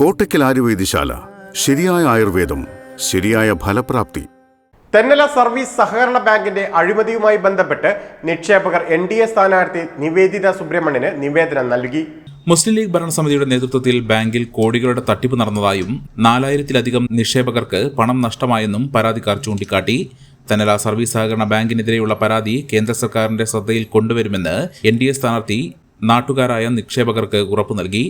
കോട്ടയ്ക്കൽ ആയുർവേദശാല ശരിയായ ആയുർവേദം ശരിയായ ഫലപ്രാപ്തി. തെന്നല സർവീസ് സഹകരണ ബാങ്കിന്റെ അഴിമതിയുമായി ബന്ധപ്പെട്ട് നിക്ഷേപകർ എൻ ഡി എ സ്ഥാനാർത്ഥി നിവേദിത സുബ്രഹ്മണ്യന് നിവേദനം നൽകി. മുസ്ലിം ലീഗ് ഭരണസമിതിയുടെ നേതൃത്വത്തിൽ ബാങ്കിൽ കോടികളുടെ തട്ടിപ്പ് നടന്നതായും നാലായിരത്തിലധികം നിക്ഷേപകർക്ക് പണം നഷ്ടമായെന്നും പരാതിക്കാർ ചൂണ്ടിക്കാട്ടി. തെന്നല സർവീസ് സഹകരണ ബാങ്കിനെതിരെയുള്ള പരാതി കേന്ദ്ര സർക്കാരിന്റെ ശ്രദ്ധയിൽ കൊണ്ടുവരുമെന്ന് എൻ ഡി എ സ്ഥാനാർത്ഥി നാട്ടുകാരായ നിക്ഷേപകർക്ക് ഉറപ്പു നൽകി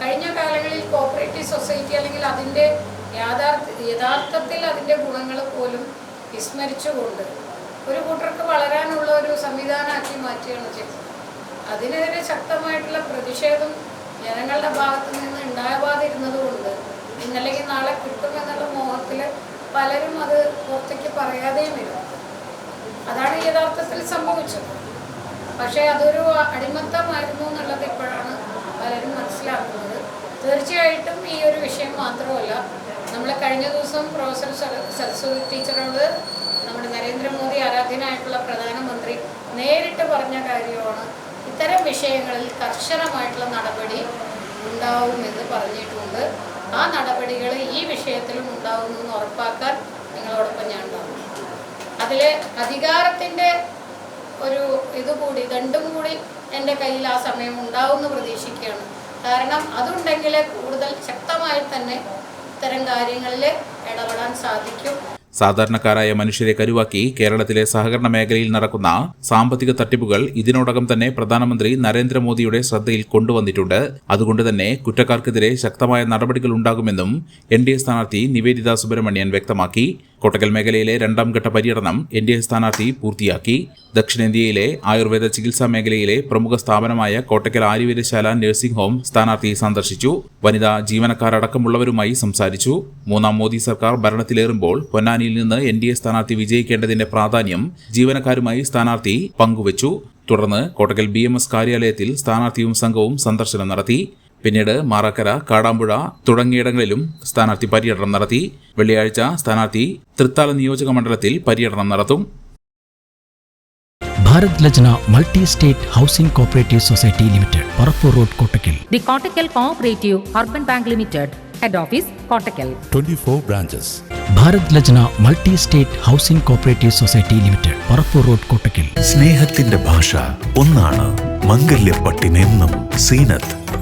കഴിഞ്ഞ കാലങ്ങളിൽ കോപ്പറേറ്റീവ് സൊസൈറ്റി അല്ലെങ്കിൽ അതിന്റെ യാഥാർത്ഥ യഥാർത്ഥത്തിൽ അതിന്റെ ഗുണങ്ങൾ പോലും വിസ്മരിച്ചുകൊണ്ട് ഒരു കൂട്ടർക്ക് വളരാനുള്ള ഒരു സംവിധാനമാക്കി മാറ്റുകയാണ് ചെയ്തത്. അതിനെതിരെ ശക്തമായിട്ടുള്ള പ്രതിഷേധം ജനങ്ങളുടെ ഭാഗത്തു നിന്ന് ഉണ്ടാവാതിരുന്നത് കൊണ്ട് ഇന്നല്ലെങ്കിൽ നാളെ കിട്ടുമെന്നുള്ള മോഹത്തിൽ പലരും അത് പുറത്തേക്ക് പറയാതെയും വരും. അതാണ് യഥാർത്ഥത്തിൽ സംഭവിച്ചത്. പക്ഷേ അതൊരു അടിമത്തമായിരുന്നു എന്നുള്ളത് ഇപ്പോഴാണ് പലരും മനസ്സിലാക്കുന്നത്. തീർച്ചയായിട്ടും ഈ ഒരു വിഷയം മാത്രമല്ല കഴിഞ്ഞ ദിവസം പ്രൊഫസർ സര- സരസ്വതി ടീച്ചറോട് നമ്മുടെ നരേന്ദ്രമോദി ആരാധ്യനായിട്ടുള്ള പ്രധാനമന്ത്രി നേരിട്ട് പറഞ്ഞ കാര്യമാണ് ഇത്തരം വിഷയങ്ങളിൽ കർശനമായിട്ടുള്ള നടപടി ഉണ്ടാവുമെന്ന് പറഞ്ഞിട്ടുണ്ട്. ആ നടപടികൾ ഈ വിഷയത്തിലും ഉണ്ടാവുമെന്ന് ഉറപ്പാക്കാൻ നിങ്ങളോടൊപ്പം ഞാൻ ഉണ്ടാവും. അതിൽ അധികാരത്തിന്റെ ഒരു ഇതുകൂടി ദണ്ടും കൂടി എന്റെ കയ്യിൽ ആ സമയം ഉണ്ടാവുമെന്ന് പ്രതീക്ഷിക്കുകയാണ്. കാരണം അതുണ്ടെങ്കിൽ കൂടുതൽ ശക്തമായി തന്നെ ഇത്തരം കാര്യങ്ങളിൽ ഇടപെടാൻ സാധിക്കും. സാധാരണക്കാരായ മനുഷ്യരെ കരുവാക്കി കേരളത്തിലെ സഹകരണ മേഖലയിൽ നടക്കുന്ന സാമ്പത്തിക തട്ടിപ്പുകൾ ഇതിനോടകം തന്നെ പ്രധാനമന്ത്രി നരേന്ദ്രമോദിയുടെ ശ്രദ്ധയിൽ കൊണ്ടുവന്നിട്ടുണ്ട്. അതുകൊണ്ട് തന്നെ കുറ്റക്കാർക്കെതിരെ ശക്തമായ നടപടികൾ ഉണ്ടാകുമെന്നും എൻ ഡി എ സ്ഥാനാർത്ഥി നിവേദിത സുബ്രഹ്മണ്യൻ വ്യക്തമാക്കി. കോട്ടക്കൽ മേഖലയിലെ രണ്ടാം ഘട്ട പര്യടനം എൻ ഡി എ സ്ഥാനാർത്ഥി പൂർത്തിയാക്കി. ദക്ഷിണേന്ത്യയിലെ ആയുർവേദ ചികിത്സാ മേഖലയിലെ പ്രമുഖ സ്ഥാപനമായ കോട്ടക്കൽ ആയുർവേദശാല നഴ്സിംഗ് ഹോം സ്ഥാനാർത്ഥി സന്ദർശിച്ചു. വനിതാ ജീവനക്കാരടക്കമുള്ളവരുമായി സംസാരിച്ചു. മൂന്നാം മോദി സർക്കാർ ഭരണത്തിലേറുമ്പോൾ പൊന്നാനിയിൽ നിന്ന് എൻ ഡി എ സ്ഥാനാർത്ഥി വിജയിക്കേണ്ടതിന്റെ പ്രാധാന്യം ജീവനക്കാരുമായി സ്ഥാനാർത്ഥി പങ്കുവച്ചു. തുടർന്ന് കോട്ടക്കൽ ബി എം എസ് കാര്യാലയത്തിൽ സ്ഥാനാർത്ഥിയും സംഘവും സന്ദർശനം നടത്തി. പിന്നീട് മാറാക്കര കാടാമ്പുഴ തുടങ്ങിയിടങ്ങളിലും സ്ഥാനാർത്ഥി പര്യടനം നടത്തി. വെള്ളിയാഴ്ച സ്ഥാനാർത്ഥി തൃത്താല നിയോജക മണ്ഡലത്തിൽ പര്യടനം നടത്തും. Bharat Lajna multi state housing cooperative society limited Parappur road Kottakkal the Kottakkal Cooperative urban bank limited head office Kottakkal 24 branches. Bharat Lajna multi state housing cooperative society limited Parappur road Kottakkal സ്നേഹത്തിന്റെ ഭാഷ ഒന്നാണ് മംഗല്യപ്പട്ടിനെന്നും Zeenath.